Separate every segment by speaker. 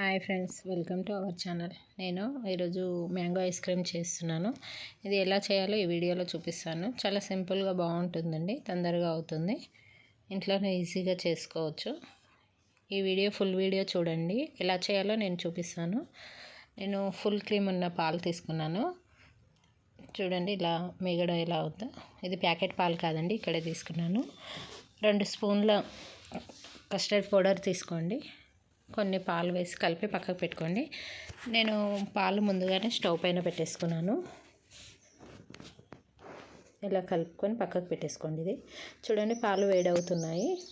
Speaker 1: Hi friends welcome to our channel. నేను ఈరోజు mango ice cream చేస్తున్నాను. ఇది ఎలా చేయాలో ఈ వీడియోలో చూపిస్తాను. చాలా సింపుల్గా బాగుంటుందండి తొందరగా అవుతుంది. ఇంట్లోనే ఈజీగా చేసుకోవచ్చు. ఈ వీడియో ఫుల్ వీడియో చూడండి. ఎలా చేయాలో నేను చూపిస్తాను. నేను ఫుల్ క్రీమ్ ఉన్న పాలు తీసుకున్నాను. చూడండి ఇలా మిగడ ఎలా అవుతా. ఇది ప్యాకెట్ పాలు కాదండి ఇక్కడే తీసుకున్నాను. రెండు స్పూన్ల కస్టర్డ్ పౌడర్ తీసుకోండి. కొన్ని పాలు వేసి కలిపి పక్కకు పెట్టుకోండి. నేను పాలు ముందుగానే స్టవ్ పైన పెట్టేసుకున్నాను. ఇలా కలుపుకొని పక్కకు పెట్టేసుకోండి ఇది. చూడండి పాలు వేడవుతున్నాయి.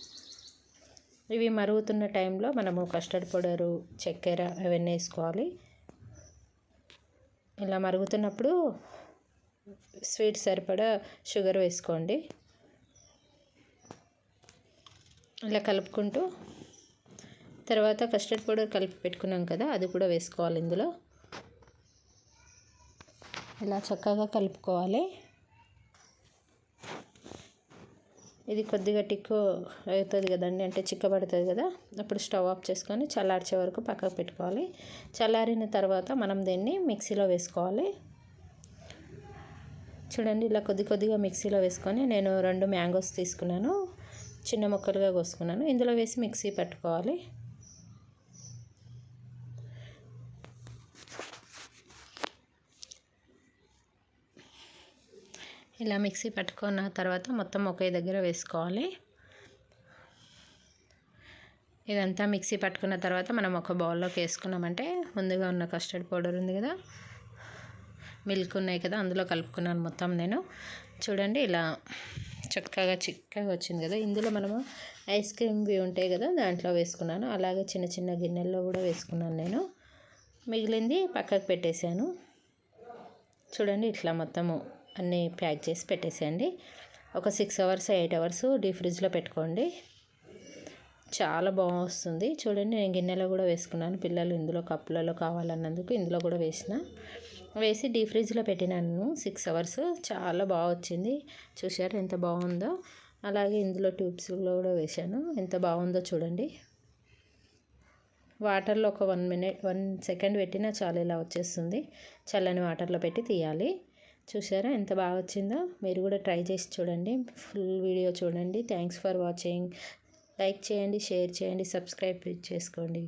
Speaker 1: ఇవి మరుగుతున్న టైంలో మనము కస్టర్డ్ పౌడరు చక్కెర అవన్నీ వేసుకోవాలి. ఇలా మరుగుతున్నప్పుడు స్వీట్ సరిపడా షుగర్ వేసుకోండి. ఇలా కలుపుకుంటూ తర్వాత కస్టర్డ్ పౌడర్ కలిపి పెట్టుకున్నాం కదా అది కూడా వేసుకోవాలి ఇందులో. ఇలా చక్కగా కలుపుకోవాలి. ఇది కొద్దిగా టిక్కు అవుతుంది కదండి అంటే చిక్కబడుతుంది కదా అప్పుడు స్టవ్ ఆఫ్ చేసుకొని చల్లార్చే వరకు పక్కకు పెట్టుకోవాలి. చల్లారిన తర్వాత మనం దీన్ని మిక్సీలో వేసుకోవాలి. చూడండి ఇలా కొద్ది కొద్దిగా మిక్సీలో వేసుకొని నేను రెండు మ్యాంగోస్ తీసుకున్నాను చిన్న ముక్కలుగా కోసుకున్నాను. ఇందులో వేసి మిక్సీ పెట్టుకోవాలి. ఇలా మిక్సీ పట్టుకున్న తర్వాత మొత్తం ఒకే దగ్గర వేసుకోవాలి. ఇదంతా మిక్సీ పట్టుకున్న తర్వాత మనం ఒక బౌల్లోకి వేసుకున్నామంటే ముందుగా ఉన్న కస్టర్డ్ పౌడర్ ఉంది కదా మిల్క్ ఉన్నాయి కదా అందులో కలుపుకున్నాను మొత్తం నేను. చూడండి ఇలా చక్కగా చిక్కగా వచ్చింది కదా. ఇందులో మనము ఐస్ క్రీమ్వి ఉంటాయి కదా దాంట్లో వేసుకున్నాను. అలాగే చిన్న చిన్న గిన్నెల్లో కూడా వేసుకున్నాను నేను. మిగిలింది పక్కకు పెట్టేశాను. చూడండి ఇట్లా మొత్తము అన్నీ ప్యాక్ చేసి పెట్టేసేయండి. ఒక సిక్స్ అవర్స్ ఎయిట్ అవర్స్ డీ ఫ్రిడ్జ్లో పెట్టుకోండి. చాలా బాగా వస్తుంది చూడండి నేను గిన్నెలో కూడా వేసుకున్నాను. పిల్లలు ఇందులో కప్పులలో కావాలన్నందుకు ఇందులో కూడా వేసిన. వేసి డీ ఫ్రిడ్జ్లో పెట్టినాను. సిక్స్ అవర్స్ చాలా బాగా వచ్చింది చూసారు ఎంత బాగుందో? అలాగే ఇందులో ట్యూబ్స్లో కూడా వేసాను ఎంత బాగుందో చూడండి. వాటర్లో ఒక వన్ మినిట్ వన్ సెకండ్ పెట్టినా చాలా ఇలా వచ్చేస్తుంది. చల్లని వాటర్లో పెట్టి తీయాలి. చూసారా ఎంత బాగా వచ్చిందో? మీరు కూడా ట్రై చేసి చూడండి. ఫుల్ వీడియో చూడండి. Thanks for watching. లైక్ చేయండి షేర్ చేయండి సబ్స్క్రైబ్ చేసుకోండి.